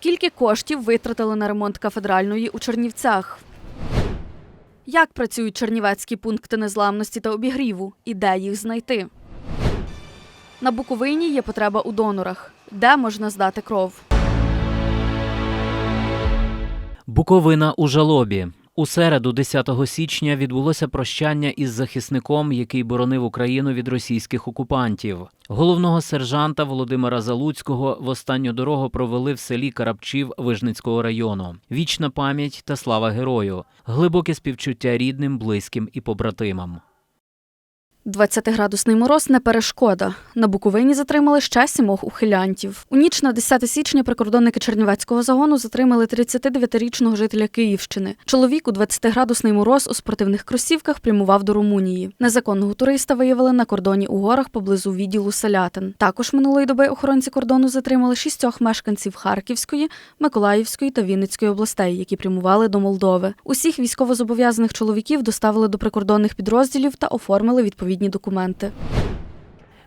Скільки коштів витратили на ремонт кафедральної у Чернівцях? Як працюють чернівецькі пункти незламності та обігріву і де їх знайти? На Буковині є потреба у донорах. Де можна здати кров? Буковина у жалобі. У середу, 10 січня, відбулося прощання із захисником, який боронив Україну від російських окупантів. Головного сержанта Володимира Залуцького в останню дорогу провели в селі Карапчів Вижницького району. Вічна пам'ять та слава герою, глибоке співчуття рідним, близьким і побратимам. 20-градусний мороз не перешкода. На Буковині затримали ще сімох ухилянтів. У ніч на 10 січня прикордонники Чернівецького загону затримали 39-річного жителя Київщини. Чоловік у 20-градусний мороз у спортивних кросівках прямував до Румунії. Незаконного туриста виявили на кордоні у горах поблизу відділу Салятин. Також минулої доби охоронці кордону затримали шістьох мешканців Харківської, Миколаївської та Вінницької областей, які прямували до Молдови. Усіх військовозобов'язаних чоловіків доставили до прикордонних підрозділів та оформили відповідні документи.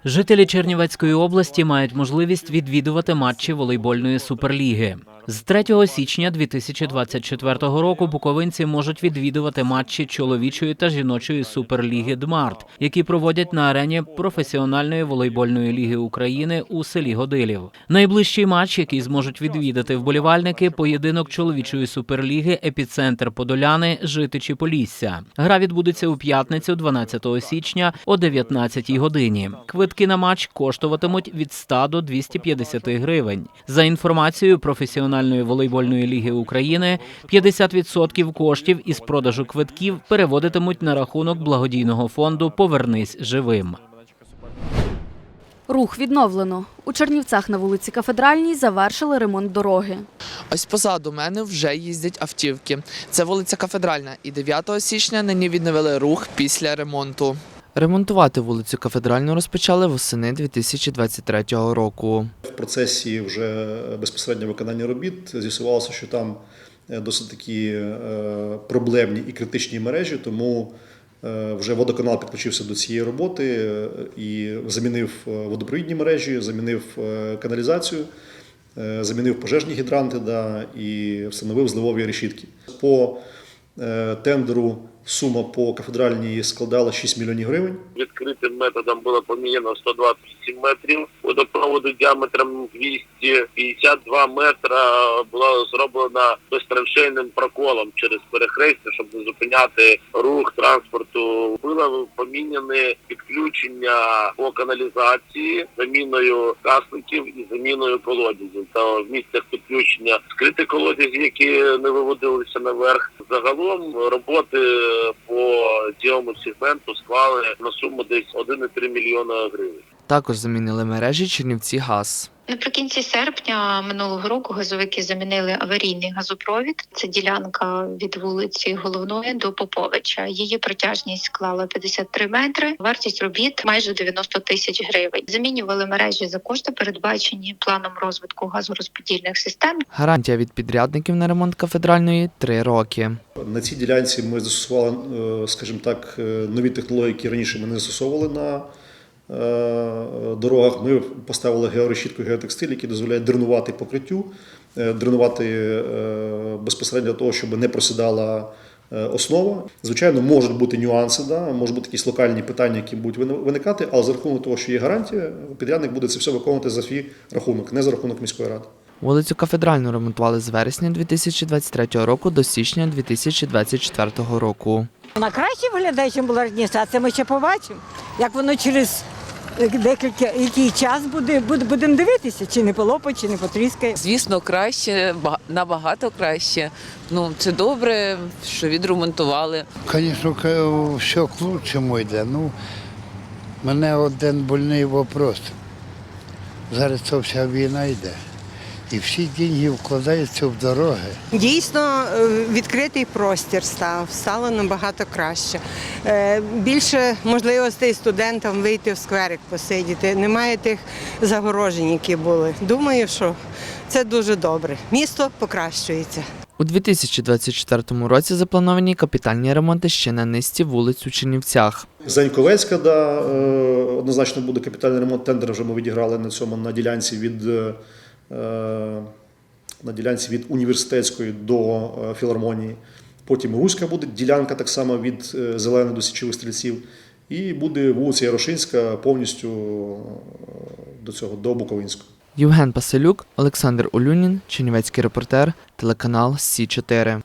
Жителі Чернівецької області мають можливість відвідувати матчі волейбольної суперліги. З 3 січня 2024 року буковинці можуть відвідувати матчі чоловічої та жіночої суперліги Дмарт, які проводять на арені професіональної волейбольної ліги України у селі Годилів. Найближчий матч, який зможуть відвідати вболівальники, поєдинок чоловічої суперліги Епіцентр Подоляни Житичі Полісся. Гра відбудеться у п'ятницю, 12 січня о 19 годині. Квитки на матч коштуватимуть від 100 до 250 гривень. За інформацією професіональної волейбольної ліги України, 50% коштів із продажу квитків переводитимуть на рахунок благодійного фонду Повернись живим. Рух відновлено. У Чернівцях на вулиці Кафедральній завершили ремонт дороги. Ось позаду мене вже їздять автівки. Це вулиця Кафедральна, і 9 січня нині відновили рух після ремонту. Ремонтувати вулицю Кафедральну розпочали восени 2023 року. В процесі вже безпосередньо виконання робіт з'ясувалося, що там е, досить такі е, проблемні і критичні мережі, тому е, вже водоканал підключився до цієї роботи і замінив водопровідні мережі, замінив каналізацію, замінив пожежні гідранти да, і встановив зливові решітки. По тендеру сума по кафедральній складала 6 мільйонів гривень. відкритим методом було поміняно 127 метрів водопроводу діаметром 252 метра була зроблена безтраншейним проколом через перехрестя, щоб не зупиняти рух транспорту. Було поміняне підключення по каналізації заміною касників і заміною колодязів. Та в місцях підключення скриті колодязі, які не виводилися наверх. Загалом роботи по цьому сегменту склали на суму десь 1,3 мільйона гривень. Також замінили мережі Чернівці ГАЗ. Наприкінці серпня минулого року газовики замінили аварійний газопровід. Це ділянка від вулиці Головної до Поповича. Її протяжність склала 53 метри. Вартість робіт майже 90 тисяч гривень. Замінювали мережі за кошти, передбачені планом розвитку газорозподільних систем. Гарантія від підрядників на ремонт кафедральної 3 роки. На цій ділянці ми застосували, е, скажімо так, е, нові технології, які раніше ми не застосовували на дорогах. Ми поставили георешітку геотекстиль, який дозволяє дренувати покриттю, е, дренувати е, безпосередньо для того, щоб не просідала е, основа. Звичайно, можуть бути нюанси, да, можуть бути якісь локальні питання, які будуть виникати, але за рахунок того, що є гарантія, підрядник буде це все виконувати за свій рахунок, не за рахунок міської ради. Вулицю Кафедральну ремонтували з вересня 2023 року до січня 2024 року. Вона краще виглядає, ніж була раніше, а це ми ще побачимо. Як воно через е, декілька який час буде, буде будемо дивитися, чи не полопає, чи не потріскає. Звісно, краще, набагато краще. Ну, це добре, що відремонтували. Звісно, все к лучшому йде. Ну, мене один больний вопрос. Зараз ця вся війна йде. І всі деньги вкладаються в дороги. Дійсно, е, відкритий простір став, стало набагато краще. Е, Більше можливостей студентам вийти в скверик посидіти. Немає тих загорожень, які були. Думаю, що це дуже добре. Місто покращується. У 2024 році заплановані капітальні ремонти ще на низці вулиць у Чернівцях. Заньковецька, да, е, однозначно буде капітальний ремонт. Тендер вже ми відіграли на цьому на ділянці від на ділянці від університетської до е, філармонії. Потім Руська буде ділянка так само від е, Зеленої до Січових стрільців. І буде вулиця Ярошинська повністю е, до цього, до Буковинського. Євген Паселюк, Олександр Олюнін, Чернівецький репортер, телеканал Сі 4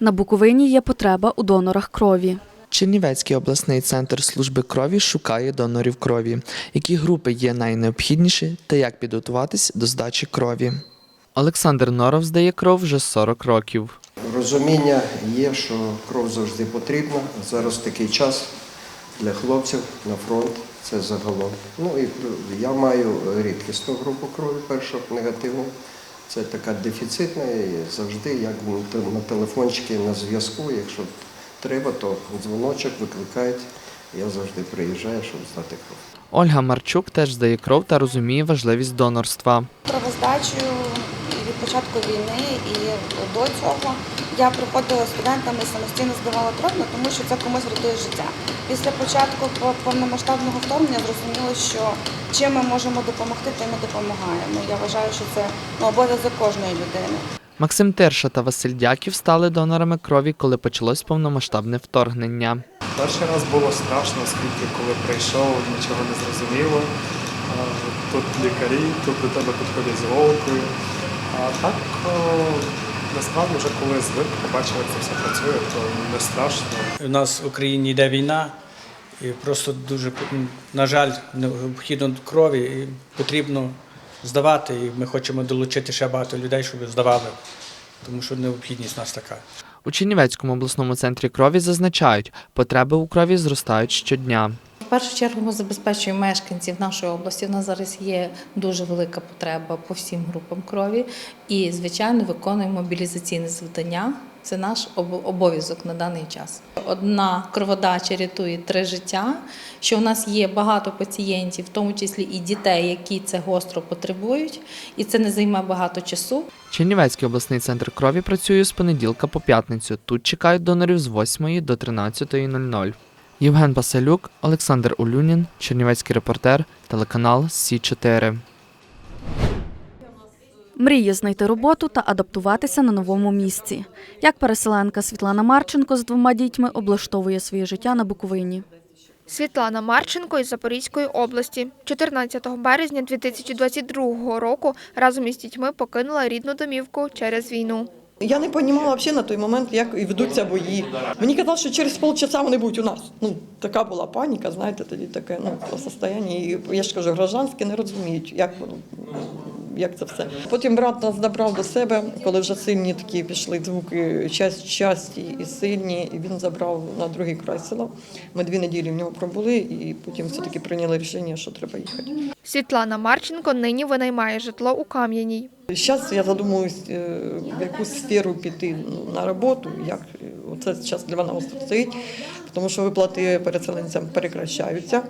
На Буковині є потреба у донорах крові. Чернівецький обласний центр служби крові шукає донорів крові. Які групи є найнеобхідніші та як підготуватись до здачі крові? Олександр Норов здає кров вже 40 років. Розуміння є, що кров завжди потрібна. Зараз такий час для хлопців на фронт. Це загалом. Ну і я маю рідкісну групу крові, першу негативну. Це така дефіцитна і завжди як на телефончики на зв'язку. Якщо треба, то дзвоночок викликають. Я завжди приїжджаю, щоб здати кров. Ольга Марчук теж здає кров та розуміє важливість донорства. Кровоздачу від початку війни і до цього я приходила студентами самостійно здавала кров, ну, тому що це комусь рятує життя. Після початку по- повномасштабного вторгнення зрозуміло, що чим ми можемо допомогти, тим і допомагаємо. Я вважаю, що це ну, обов'язок кожної людини. Максим Терша та Василь Дяків стали донорами крові, коли почалось повномасштабне вторгнення. Перший раз було страшно, оскільки коли прийшов, нічого не зрозуміло. Тут лікарі, тут до тебе підходять з голкою. А так о, насправді вже коли звик, побачив, як це все працює, то не страшно. У нас в Україні йде війна, і просто дуже, на жаль, необхідно крові, і потрібно здавати. І ми хочемо долучити ще багато людей, щоб здавали, тому що необхідність у нас така. У Чернівецькому обласному центрі крові зазначають, потреби у крові зростають щодня. В першу чергу ми забезпечуємо мешканців нашої області. У нас зараз є дуже велика потреба по всім групам крові. І, звичайно, виконуємо мобілізаційне завдання. Це наш обов'язок на даний час. Одна кроводача рятує три життя. Що у нас є багато пацієнтів, в тому числі і дітей, які це гостро потребують, і це не займе багато часу. Чернівецький обласний центр крові працює з понеділка по п'ятницю. Тут чекають донорів з 8 до 13.00. Євген Паселюк, Олександр Улюнін, Чернівецький репортер, телеканал Сі 4 Мріє знайти роботу та адаптуватися на новому місці. Як переселенка Світлана Марченко з двома дітьми облаштовує своє життя на Буковині. Світлана Марченко із Запорізької області 14 березня 2022 року разом із дітьми покинула рідну домівку через війну. Я не розуміла взагалі на той момент, як і ведуться бої. Мені казали, що через полчаса вони будуть у нас. Ну, така була паніка, знаєте, тоді таке ну, состояння. І я ж кажу, гражданські не розуміють, як воно. Як це все. Потім брат нас забрав до себе, коли вже сильні такі пішли звуки, часті і сильні, і він забрав на другий край села. Ми дві неділі в нього пробули, і потім все-таки прийняли рішення, що треба їхати. Світлана Марченко нині винаймає житло у Кам'яній. Зараз я задумуюсь, е, в яку сферу піти ну, на роботу, як е, це зараз для мене остро стоїть, тому що виплати переселенцям перекращаються.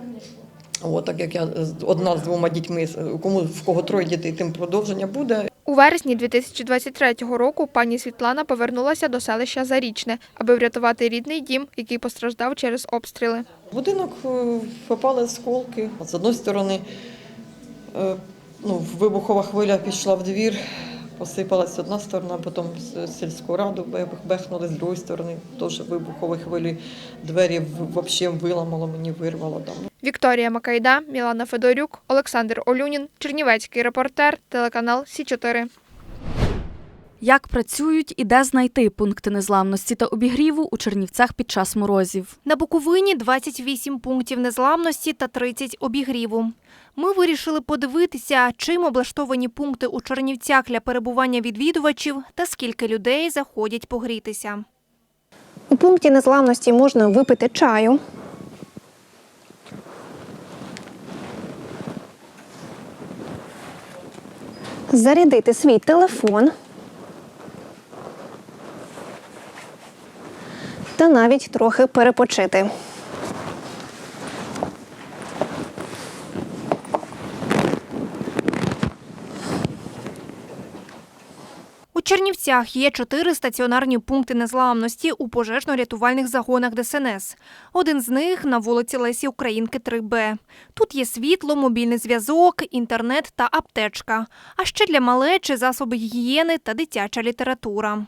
От, так як я одна з двома дітьми, кому в кого троє дітей, тим продовження буде. У вересні 2023 року пані Світлана повернулася до селища Зарічне, аби врятувати рідний дім, який постраждав через обстріли. В будинок е, попали осколки. З одної сторони, е, ну, вибухова хвиля пішла в двір, посипалась одна сторона, потім сільську раду бехнули з другої сторони. Теж вибухові хвилі двері взагалі виламало, мені вирвало там. Вікторія Макайда, Мілана Федорюк, Олександр Олюнін, Чернівецький репортер, телеканал Сі 4 Як працюють і де знайти пункти незламності та обігріву у Чернівцях під час морозів? На Буковині 28 пунктів незламності та 30 обігріву. Ми вирішили подивитися, чим облаштовані пункти у Чернівцях для перебування відвідувачів та скільки людей заходять погрітися. У пункті незламності можна випити чаю. Зарядити свій телефон. Та навіть трохи перепочити. У Чернівцях є чотири стаціонарні пункти незламності у пожежно-рятувальних загонах ДСНС. Один з них на вулиці Лесі Українки 3Б. Тут є світло, мобільний зв'язок, інтернет та аптечка. А ще для малечі засоби гігієни та дитяча література.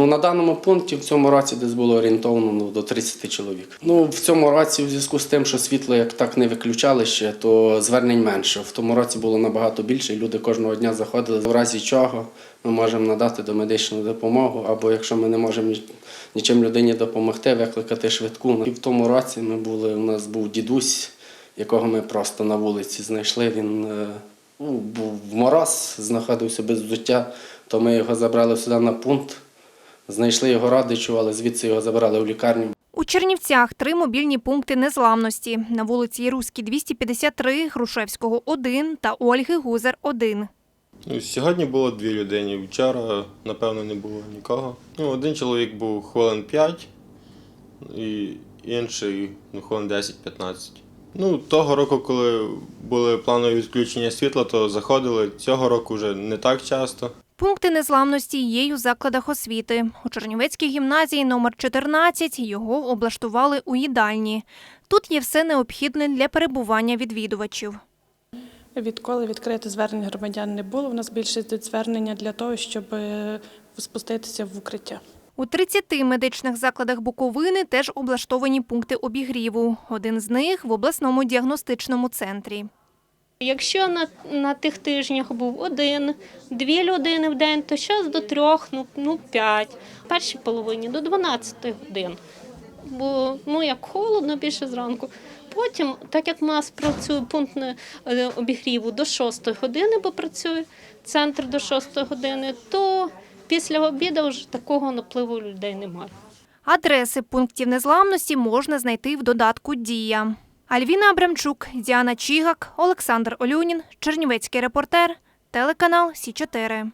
Ну, на даному пункті в цьому році десь було орієнтовно ну, до 30 чоловік. Ну, в цьому році, в зв'язку з тим, що світло як так не виключали ще, то звернень менше. В тому році було набагато більше, і люди кожного дня заходили. В разі чого ми можемо надати домедичну допомогу, або якщо ми не можемо нічим людині допомогти, викликати швидку. І в тому році ми були, у нас був дідусь, якого ми просто на вулиці знайшли. Він е, ну, був в мороз, знаходився без взуття, то ми його забрали сюди на пункт. Знайшли його родичу, але звідси його забрали в лікарню. У Чернівцях три мобільні пункти незламності на вулиці Яруській 253, Грушевського 1 та Ольги Гузер 1. Ну, Сьогодні було дві людини, вчора, напевно, не було нікого. Ну, один чоловік був хвилин 5, і інший ну, хвилин 10-15. Ну, того року, коли були планові відключення світла, то заходили. Цього року вже не так часто. Пункти незламності є й у закладах освіти. У Чернівецькій гімназії номер 14 його облаштували у їдальні. Тут є все необхідне для перебування відвідувачів. Відколи відкрите звернень громадян не було, у нас більше йдуть звернення для того, щоб е, спуститися в укриття. У 30 медичних закладах Буковини теж облаштовані пункти обігріву. Один з них в обласному діагностичному центрі. Якщо на, на тих тижнях був один, дві людини в день, то зараз до трьох, ну, ну п'ять. Першій половині до 12 годин. Бо ну як холодно більше зранку. Потім, так як в нас працює пункт е, обігріву до 6 години, бо працює центр до 6 години, то після обіду вже такого напливу людей немає. Адреси пунктів незламності можна знайти в додатку Дія. Альвіна Абрамчук, Діана Чігак, Олександр Олюнін, Чернівецький репортер, телеканал Сі 4